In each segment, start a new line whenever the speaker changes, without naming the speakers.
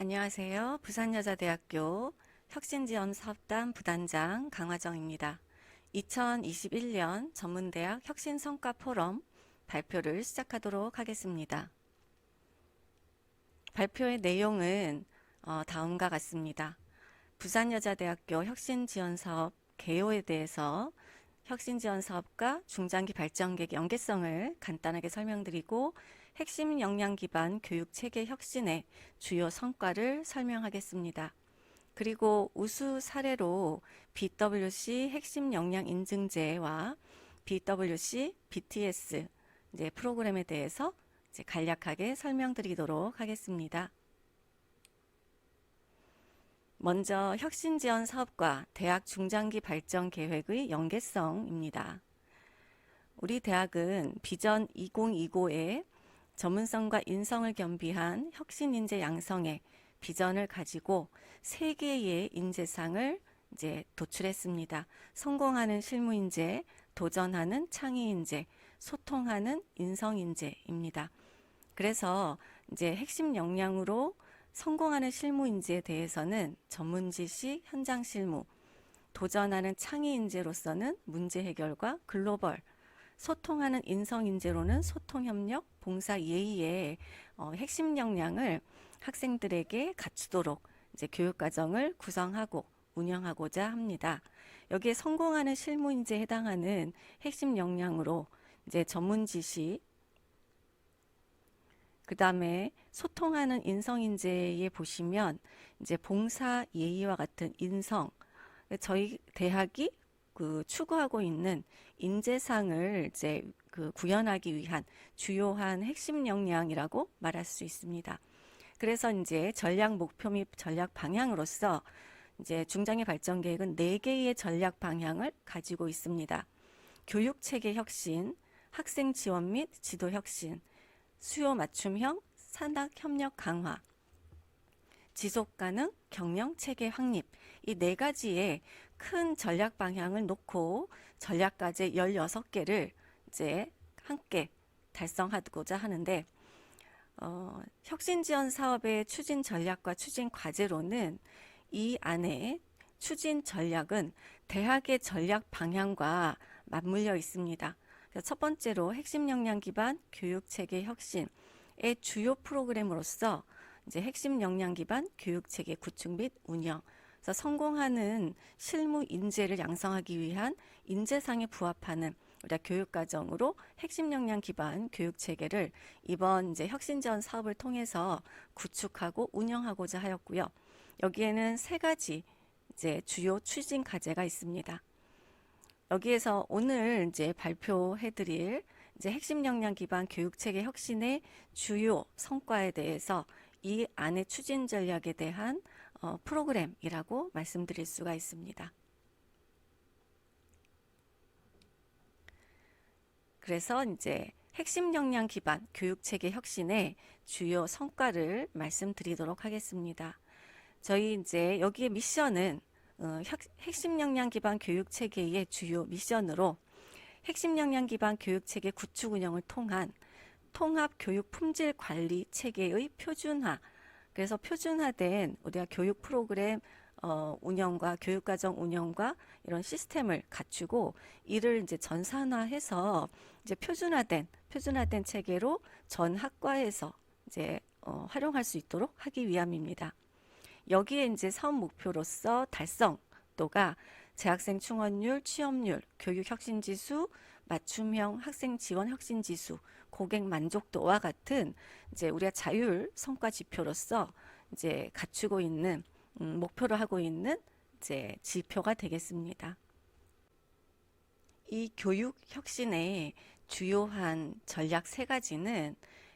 안녕하세요. 부산여자대학교 혁신지원 사업단 부단장 강화정입니다. 2021년 전문대학 혁신성과 포럼 발표를 시작하도록 하겠습니다. 발표의 내용은 어, 다음과 같습니다. 부산여자대학교 혁신지원사업 개요에 대해서 혁신지원사업과 중장기 발전계획 연계성을 간단하게 설명드리고 핵심 역량 기반 교육 체계 혁신의 주요 성과를 설명하겠습니다. 그리고 우수 사례로 BWC 핵심 역량 인증제와 BWC BTS 이제 프로그램에 대해서 이제 간략하게 설명드리도록 하겠습니다. 먼저 혁신 지원 사업과 대학 중장기 발전 계획의 연계성입니다. 우리 대학은 비전 2025에 전문성과 인성을 겸비한 혁신 인재 양성의 비전을 가지고 세 개의 인재상을 이제 도출했습니다. 성공하는 실무 인재, 도전하는 창의 인재, 소통하는 인성 인재입니다. 그래서 이제 핵심 역량으로 성공하는 실무 인재에 대해서는 전문 지식, 현장 실무, 도전하는 창의 인재로서는 문제 해결과 글로벌, 소통하는 인성 인재로는 소통 협력, 봉사 예의의 어, 핵심 역량을 학생들에게 갖추도록 이제 교육 과정을 구성하고 운영하고자 합니다. 여기에 성공하는 실무 인재에 해당하는 핵심 역량으로 이제 전문 지식, 그 다음에 소통하는 인성 인재에 보시면 이제 봉사 예의와 같은 인성, 저희 대학이 그 추구하고 있는 인재상을 이제 그 구현하기 위한 주요한 핵심 역량이라고 말할 수 있습니다. 그래서 이제 전략 목표 및 전략 방향으로서 이제 중장기 발전 계획은 네 개의 전략 방향을 가지고 있습니다. 교육 체계 혁신, 학생 지원 및 지도 혁신, 수요 맞춤형 산학 협력 강화, 지속 가능 경영 체계 확립 이 네 가지의 큰 전략 방향을 놓고 전략 과제 16개를 이제 함께 달성하고자 하는데 어, 혁신 지원 사업의 추진 전략과 추진 과제로는 이 안에 추진 전략은 대학의 전략 방향과 맞물려 있습니다. 첫 번째로 핵심 역량 기반 교육 체계 혁신의 주요 프로그램으로서 이제 핵심 역량 기반 교육 체계 구축 및 운영. 그래서 성공하는 실무 인재를 양성하기 위한 인재상에 부합하는 우리가 교육 과정으로 핵심 역량 기반 교육 체계를 이번 이제 혁신전 사업을 통해서 구축하고 운영하고자 하였고요. 여기에는 세 가지 이제 주요 추진 과제가 있습니다. 여기에서 오늘 이제 발표해드릴 이제 핵심 역량 기반 교육 체계 혁신의 주요 성과에 대해서 이 안의 추진 전략에 대한 어, 프로그램이라고 말씀드릴 수가 있습니다. 그래서 이제 핵심 역량 기반 교육 체계 혁신의 주요 성과를 말씀드리도록 하겠습니다. 저희 이제 여기에 미션은 어, 혁, 핵심 역량 기반 교육 체계의 주요 미션으로 핵심 역량 기반 교육 체계 구축 운영을 통한 통합 교육 품질 관리 체계의 표준화. 그래서 표준화된 우리가 교육 프로그램 어, 운영과 교육 과정 운영과 이런 시스템을 갖추고 이를 이제 전산화해서 이제 표준화된 표준화된 체계로 전 학과에서 이제 어, 활용할 수 있도록 하기 위함입니다. 여기에 이제 사업 목표로서 달성도가 재학생 충원율, 취업률, 교육 혁신 지수, 맞춤형 학생 지원 혁신 지수, 고객 만족도와 같은 이제 우리가 자율 성과 지표로서 이제 갖추고 있는 음, 목표로 하고 있는 이제 지표가 되겠습니다. 이 교육 혁신의 주요한 전략 세 가지는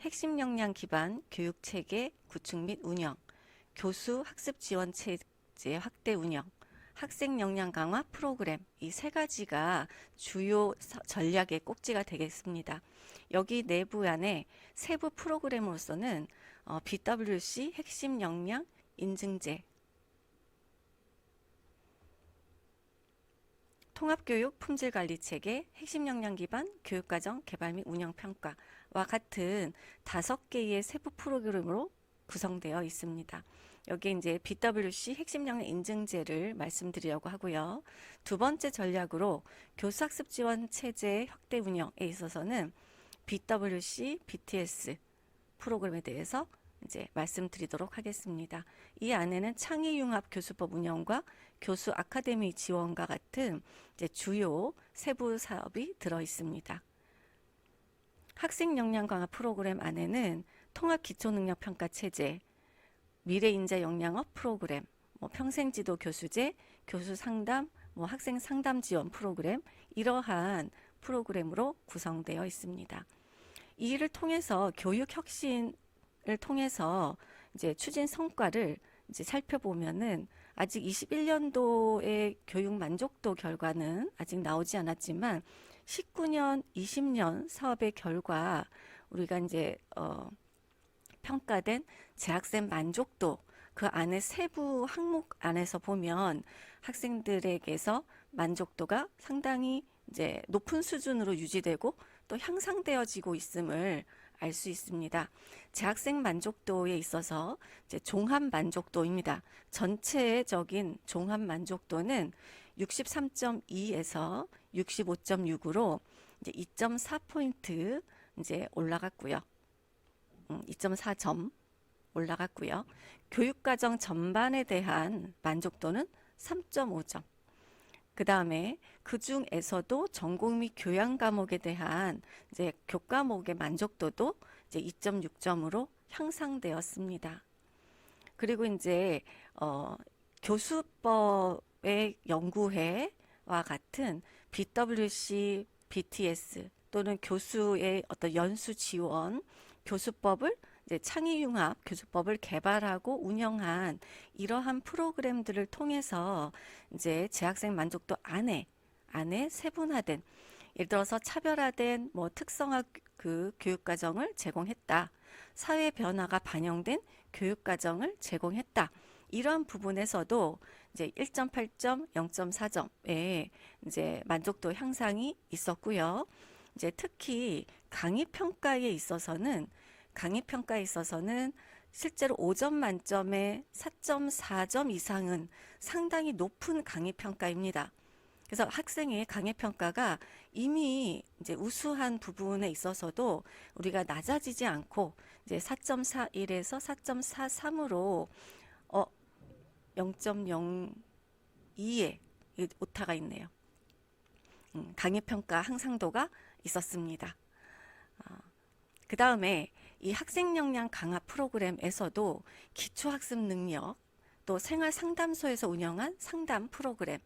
핵심 역량 기반 교육 체계 구축 및 운영, 교수 학습 지원 체제 확대 운영, 학생 역량 강화 프로그램 이 세 가지가 주요 서- 전략의 꼭지가 되겠습니다. 여기 내부 안에 세부 프로그램으로서는 어, BWC 핵심 역량 인증제, 통합교육 품질관리 체계, 핵심 역량 기반 교육과정 개발 및 운영 평가와 같은 다섯 개의 세부 프로그램으로 구성되어 있습니다. 여기 이제 BWC 핵심 역량 인증제를 말씀드리려고 하고요. 두 번째 전략으로 교수학습 지원 체제 확대 운영에 있어서는 BWC, BTS 프로그램에 대해서 이제 말씀드리도록 하겠습니다. 이 안에는 창의융합 교수법 운영과 교수 아카데미 지원과 같은 이제 주요 세부 사업이 들어 있습니다. 학생 역량 강화 프로그램 안에는 통합 기초 능력 평가 체제, 미래 인재 역량업 프로그램, 뭐 평생지도 교수제, 교수 상담, 뭐 학생 상담 지원 프로그램 이러한 프로그램으로 구성되어 있습니다. 이 일을 통해서 교육 혁신을 통해서 이제 추진 성과를 이제 살펴보면은 아직 21년도의 교육 만족도 결과는 아직 나오지 않았지만 19년, 20년 사업의 결과 우리가 이제 어 평가된 재학생 만족도 그 안에 세부 항목 안에서 보면 학생들에게서 만족도가 상당히 이제 높은 수준으로 유지되고 또 향상되어지고 있음을 알 수 있습니다. 재학생 만족도에 있어서 이제 종합 만족도입니다. 전체적인 종합 만족도는 63.2에서 65.6으로 이제 2.4포인트 이제 올라갔고요. 2.4점 올라갔고요. 교육과정 전반에 대한 만족도는 3.5점. 그 다음에 그 중에서도 전공 및 교양 과목에 대한 이제 교과목의 만족도도 이제 2.6점으로 향상되었습니다. 그리고 이제 어, 교수법의 연구회와 같은 BWC, BTS 또는 교수의 어떤 연수 지원, 교수법을 이제 창의융합 교수법을 개발하고 운영한 이러한 프로그램들을 통해서 이제 재학생 만족도 안에 안에 세분화된 예를 들어서 차별화된 뭐 특성화 그 교육 과정을 제공했다. 사회 변화가 반영된 교육 과정을 제공했다. 이러한 부분에서도 이제 1.8점, 0.4점의 이제 만족도 향상이 있었고요. 이제 특히 강의 평가에 있어서는 강의 평가에 있어서는 실제로 5점 만점에 4.4점 이상은 상당히 높은 강의 평가입니다. 그래서 학생의 강의 평가가 이미 이제 우수한 부분에 있어서도 우리가 낮아지지 않고 이제 4.41에서 4.43으로 어 0.02에 오타가 있네요. 음, 강의 평가 향상도가 있었습니다. 어, 그 다음에 이 학생 역량 강화 프로그램에서도 기초학습 능력 또 생활 상담소에서 운영한 상담 프로그램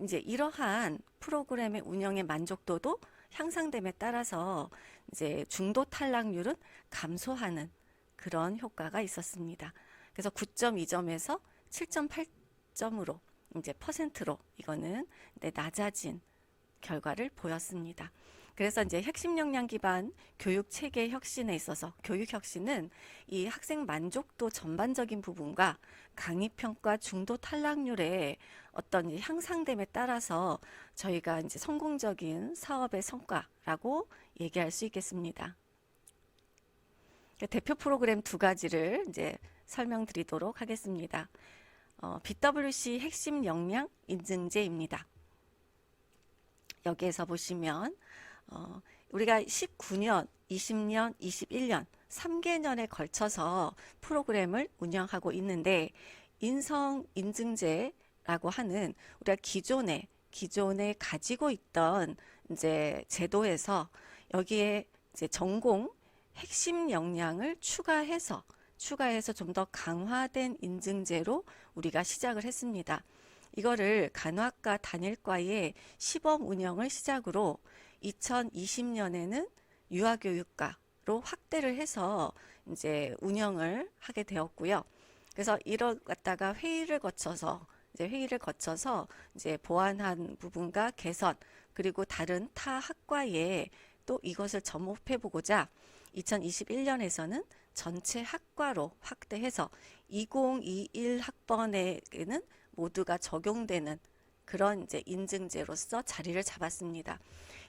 이제 이러한 프로그램의 운영의 만족도도 향상됨에 따라서 이제 중도 탈락률은 감소하는 그런 효과가 있었습니다. 그래서 9.2점에서 7.8점으로 이제 퍼센트로 이거는 네, 낮아진 결과를 보였습니다. 그래서 이제 핵심 역량 기반 교육 체계 혁신에 있어서 교육 혁신은 이 학생 만족도 전반적인 부분과 강의 평가 중도 탈락률의 어떤 향상됨에 따라서 저희가 이제 성공적인 사업의 성과라고 얘기할 수 있겠습니다. 대표 프로그램 두 가지를 이제 설명드리도록 하겠습니다. 어, BWC 핵심 역량 인증제입니다. 여기에서 보시면 어, 우리가 19년, 20년, 21년 3개년에 걸쳐서 프로그램을 운영하고 있는데 인성 인증제라고 하는 우리가 기존에 기존에 가지고 있던 이제 제도에서 여기에 이제 전공 핵심 역량을 추가해서 추가해서 좀 더 강화된 인증제로 우리가 시작을 했습니다. 이거를 간호학과 단일과의 시범 운영을 시작으로 2020년에는 유아교육과로 확대를 해서 이제 운영을 하게 되었고요. 그래서 이러 갔다가 회의를 거쳐서 이제 회의를 거쳐서 이제 보완한 부분과 개선 그리고 다른 타 학과에 또 이것을 접목해 보고자 2021년에서는 전체 학과로 확대해서 2021 학번에는 모두가 적용되는 그런 이제 인증제로서 자리를 잡았습니다.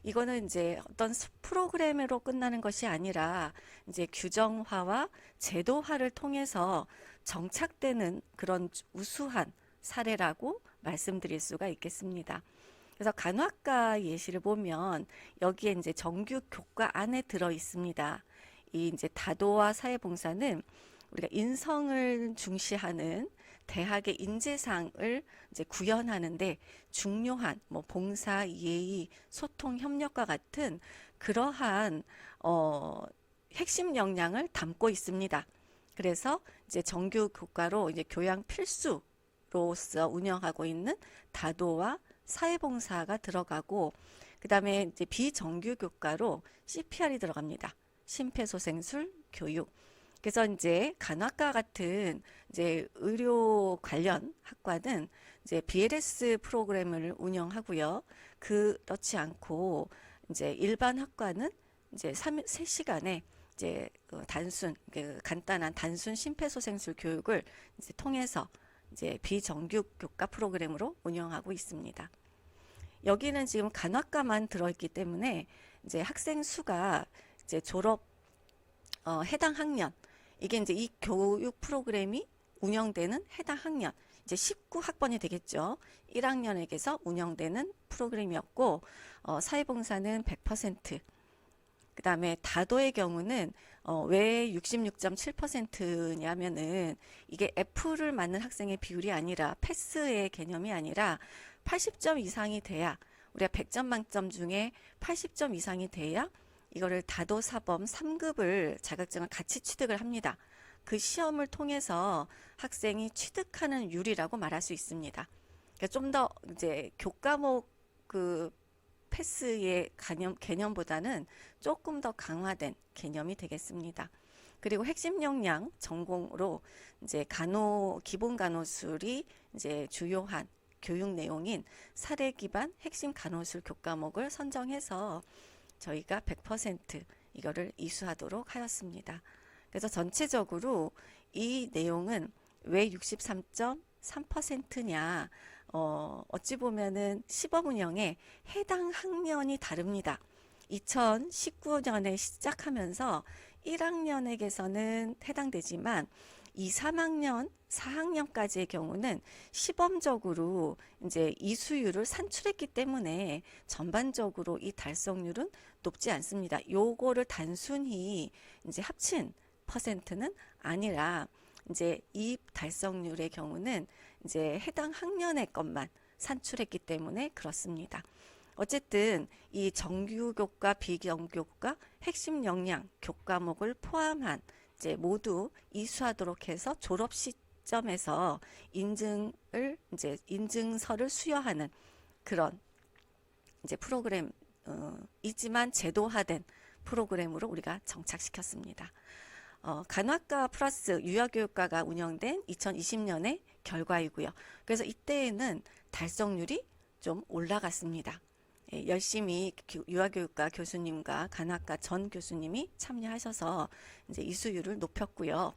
이거는 이제 어떤 스- 프로그램으로 끝나는 것이 아니라 이제 규정화와 제도화를 통해서 정착되는 그런 우수한 사례라고 말씀드릴 수가 있겠습니다. 그래서 간호학과 예시를 보면 여기에 이제 정규 교과 안에 들어 있습니다. 이 이제 다도와 사회봉사는 우리가 인성을 중시하는 대학의 인재상을 이제 구현하는데 중요한 뭐 봉사, 예의, 소통, 협력과 같은 그러한 어 핵심 역량을 담고 있습니다. 그래서 이제 정규 교과로 이제 교양 필수로서 운영하고 있는 다도와 사회봉사가 들어가고 그다음에 이제 비정규 교과로 CPR이 들어갑니다. 심폐소생술 교육. 그래서 이제 간호학과 같은 이제 의료 관련 학과는 이제 BLS 프로그램을 운영하고요. 그렇지 않고 이제 일반 학과는 이제 3, 3시간에 이제 그 단순 그 간단한 단순 심폐소생술 교육을 이제 통해서 이제 비정규 교과 프로그램으로 운영하고 있습니다. 여기는 지금 간호학과만 들어있기 때문에 이제 학생 수가 이제 졸업 어, 해당 학년 이게 이제 이 교육 프로그램이 운영되는 해당 학년 이제 19학번이 되겠죠. 1학년에게서 운영되는 프로그램이었고 어, 사회봉사는 100%. 그 다음에 다도의 경우는 어, 왜 66.7%냐면은 이게 F를 맞는 학생의 비율이 아니라 패스의 개념이 아니라 80점 이상이 돼야 우리가 100점 만점 중에 80점 이상이 돼야 이거를 다도 사범 3급을 자격증을 같이 취득을 합니다. 그 시험을 통해서 학생이 취득하는 율이라고 말할 수 있습니다. 그러니까 좀 더 이제 교과목 그 패스의 개념, 개념보다는 조금 더 강화된 개념이 되겠습니다. 그리고 핵심 역량 전공으로 이제 간호 기본 간호술이 이제 주요한 교육 내용인 사례 기반 핵심 간호술 교과목을 선정해서 저희가 100% 이거를 이수하도록 하였습니다. 그래서 전체적으로 이 내용은 왜 63.3%냐 어, 어찌 보면은 시범 운영에 해당 학년이 다릅니다. 2019년에 시작하면서 1학년에게서는 해당되지만 2, 3학년, 4학년까지의 경우는 시범적으로 이제 이수율을 산출했기 때문에 전반적으로 이 달성률은 높지 않습니다. 요거를 단순히 이제 합친 퍼센트는 아니라 이제 이 달성률의 경우는 이제 해당 학년의 것만 산출했기 때문에 그렇습니다. 어쨌든 이 정규 교과, 비정규 교과, 핵심 역량 교과목을 포함한 이제 모두 이수하도록 해서 졸업 시점에서 인증을 이제 인증서를 수여하는 그런 이제 프로그램 어, 제도화된 프로그램으로 우리가 정착시켰습니다. 어, 간호학과 플러스 유아교육과가 운영된 2020년의 결과이고요. 그래서 이때에는 달성률이 좀 올라갔습니다. 예, 열심히 교- 유아교육과 교수님과 간호학과 전 교수님이 참여하셔서 이제 이수율을 높였고요.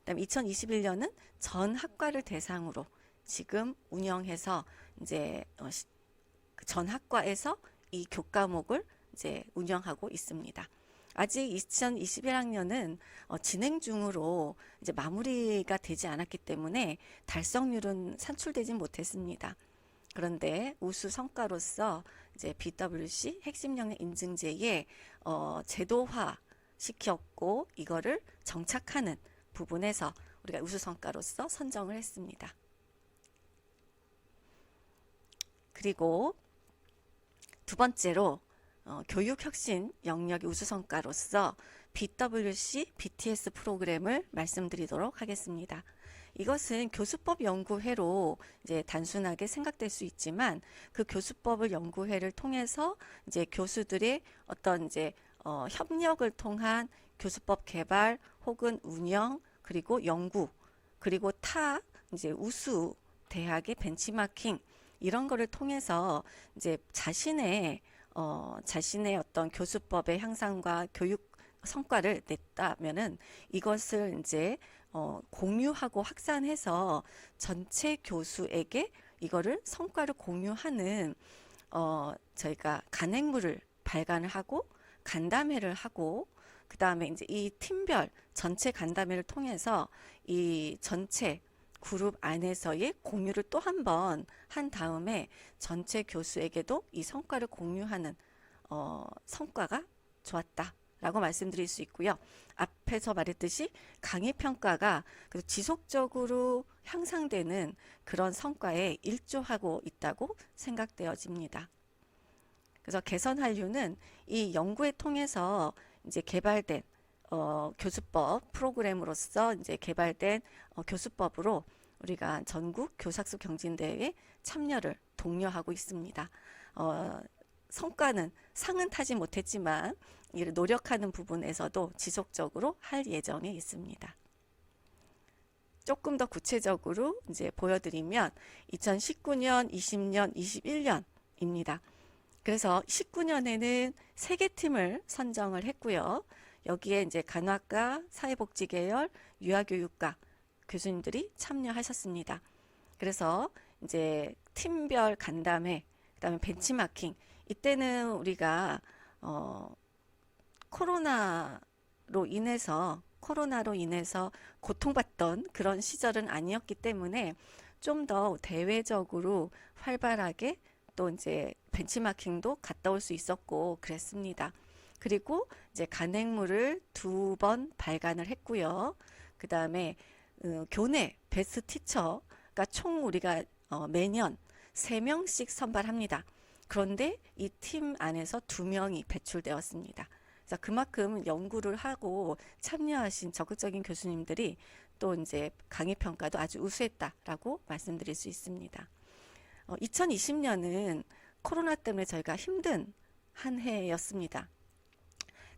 그다음에 2021년은 전 학과를 대상으로 지금 운영해서 이제 어, 시- 그전 학과에서 이 교과목을 이제 운영하고 있습니다. 아직 2021학년은 어, 진행 중으로 이제 마무리가 되지 않았기 때문에 달성률은 산출되지 못했습니다. 그런데 우수 성과로서 이제 BWC 핵심 역량 인증제에 어, 제도화 시켰고 이거를 정착하는 부분에서 우리가 우수 성과로서 선정을 했습니다. 그리고 두 번째로 어, 교육 혁신 영역 우수 성과로서 BWC, BTS 프로그램을 말씀드리도록 하겠습니다. 이것은 교수법 연구회로 이제 단순하게 생각될 수 있지만 그 교수법을 연구회를 통해서 이제 교수들의 어떤 이제 어, 협력을 통한 교수법 개발 혹은 운영 그리고 연구 그리고 타 이제 우수 대학의 벤치마킹 이런 거를 통해서 이제 자신의 어, 자신의 어떤 교수법의 향상과 교육 성과를 냈다면은 이것을 이제 어, 공유하고 확산해서 전체 교수에게 이거를 성과를 공유하는 어, 저희가 간행물을 발간을 하고 간담회를 하고 그 다음에 이제 이 팀별 전체 간담회를 통해서 이 전체 그룹 안에서의 공유를 또 한 번 한 다음에 전체 교수에게도 이 성과를 공유하는 어, 성과가 좋았다 라고 말씀드릴 수 있고요. 앞에서 말했듯이 강의 평가가 그 지속적으로 향상되는 그런 성과에 일조하고 있다고 생각되어집니다. 그래서 개선 한류는 이 연구에 통해서 이제 개발된 어, 교수법 프로그램으로서 이제 개발된 어, 교수법으로 우리가 전국 교사수 경진대회에 참여를 독려하고 있습니다. 어, 성과는 상은 타지 못했지만 이 노력하는 부분에서도 지속적으로 할 예정에 있습니다. 조금 더 구체적으로 이제 보여드리면 2019년, 20년, 21년입니다. 그래서 19년에는 세 개 팀을 선정을 했고요. 여기에 이제 간호학과, 사회복지 계열, 유아교육과 교수님들이 참여하셨습니다. 그래서 이제 팀별 간담회, 그다음에 벤치마킹. 이때는 우리가 어, 코로나로 인해서 코로나로 인해서 고통받던 그런 시절은 아니었기 때문에 좀 더 대외적으로 활발하게 또 이제 벤치마킹도 갔다 올 수 있었고 그랬습니다. 그리고 이제 간행물을 두 번 발간을 했고요. 그 다음에 어, 교내 베스트 티처가 총 우리가 어, 매년 세 명씩 선발합니다. 그런데 이 팀 안에서 두 명이 배출되었습니다. 그래서 그만큼 연구를 하고 참여하신 적극적인 교수님들이 또 이제 강의 평가도 아주 우수했다라고 말씀드릴 수 있습니다. 어, 2020년은 코로나 때문에 저희가 힘든 한 해였습니다.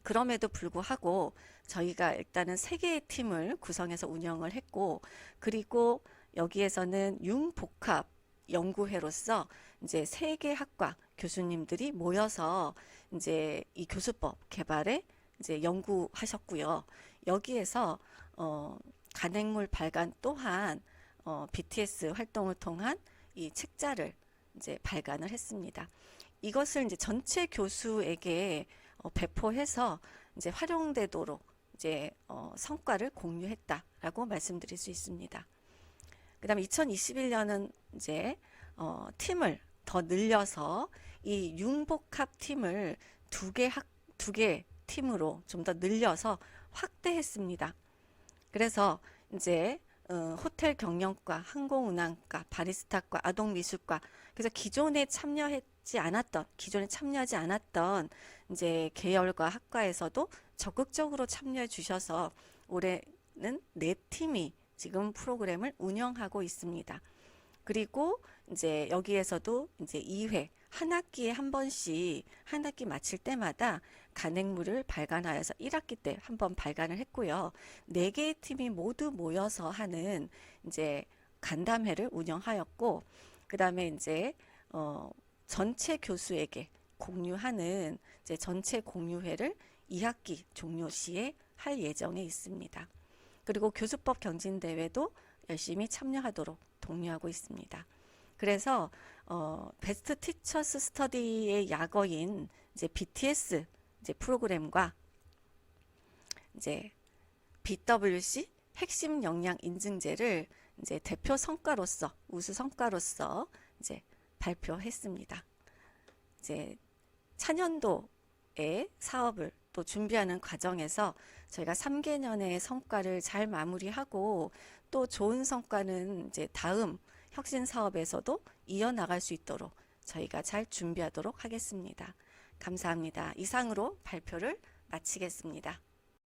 그럼에도 불구하고 저희가 일단은 세 개의 팀을 구성해서 운영을 했고 그리고 여기에서는 융복합 연구회로서 이제 세 개 학과 교수님들이 모여서 이제 이 교수법 개발에 이제 연구하셨고요. 여기에서 어 간행물 발간 또한 어 BTS 활동을 통한 이 책자를 이제 발간을 했습니다. 이것을 이제 전체 교수에게 어, 배포해서 이제 활용되도록 이제 어, 성과를 공유했다라고 말씀드릴 수 있습니다. 그다음에 2021년은 이제 어, 팀을 더 늘려서 이 융복합 팀을 두 개 학 두 개 팀으로 좀 더 늘려서 확대했습니다. 그래서 이제 어, 호텔 경영과, 항공운항과, 바리스타과, 아동미술과 그래서 기존에 참여하지 않았던 기존에 참여하지 않았던 이제 계열과 학과에서도 적극적으로 참여해 주셔서 올해는 네 팀이 지금 프로그램을 운영하고 있습니다. 그리고 이제 여기에서도 이제 2회 한 학기에 한 번씩 한 학기 마칠 때마다 간행물을 발간하여서 1학기 때 한 번 발간을 했고요. 네 개의 팀이 모두 모여서 하는 이제 간담회를 운영하였고 그다음에 이제 어 전체 교수에게 공유하는 이제 전체 공유회를 2학기 종료 시에 할 예정에 있습니다. 그리고 교수법 경진대회도 열심히 참여하도록 독려하고 있습니다. 그래서 어, 베스트 티처스 스터디의 약어인 이제 BTS 이제 프로그램과 이제 BWC 핵심 역량 인증제를 이제 대표 성과로서 우수 성과로서 이제 발표했습니다. 이제 차년도의 사업을 또 준비하는 과정에서 저희가 3개년의 성과를 잘 마무리하고 또 좋은 성과는 이제 다음 혁신 사업에서도 이어나갈 수 있도록 저희가 잘 준비하도록 하겠습니다. 감사합니다. 이상으로 발표를 마치겠습니다.